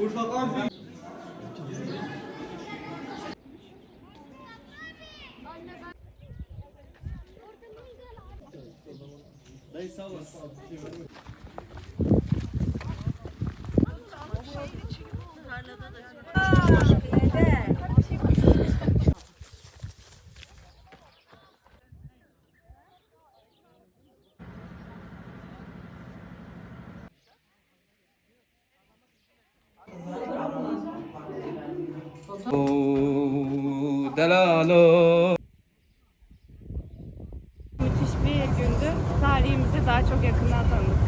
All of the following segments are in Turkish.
Urfa Konfü. Dayı sağ olasın. Delalo. Müthiş bir gündü. Tarihimizi daha çok yakından tanıdık.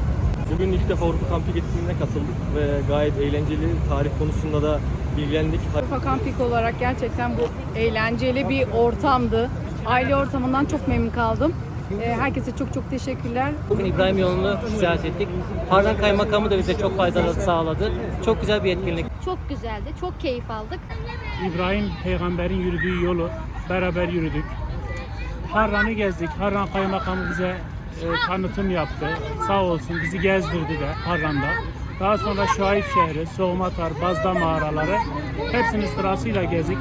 Bugün ilk defa Avrupa Kampik etkinliğine katıldık ve gayet eğlenceli. Tarih konusunda da bilgilendik. Urfa Camping olarak gerçekten bu eğlenceli bir ortamdı. Aile ortamından çok memnun kaldım. Ee, Herkese çok çok teşekkürler. Bugün İbrahim yolunu ziyaret ettik. Harran Kaymakamı da bize çok faydalı sağladı. Çok güzel bir etkinlik. Çok güzeldi. Çok keyif aldık. İbrahim peygamberin yürüdüğü yolu beraber yürüdük. Harran'ı gezdik. Harran kaymakamı bize e, tanıtım yaptı. Sağ olsun bizi gezdirdi de Harran'da. Daha sonra Şuayb şehri, Soğumatar, Bazda mağaraları hepsini sırasıyla gezdik.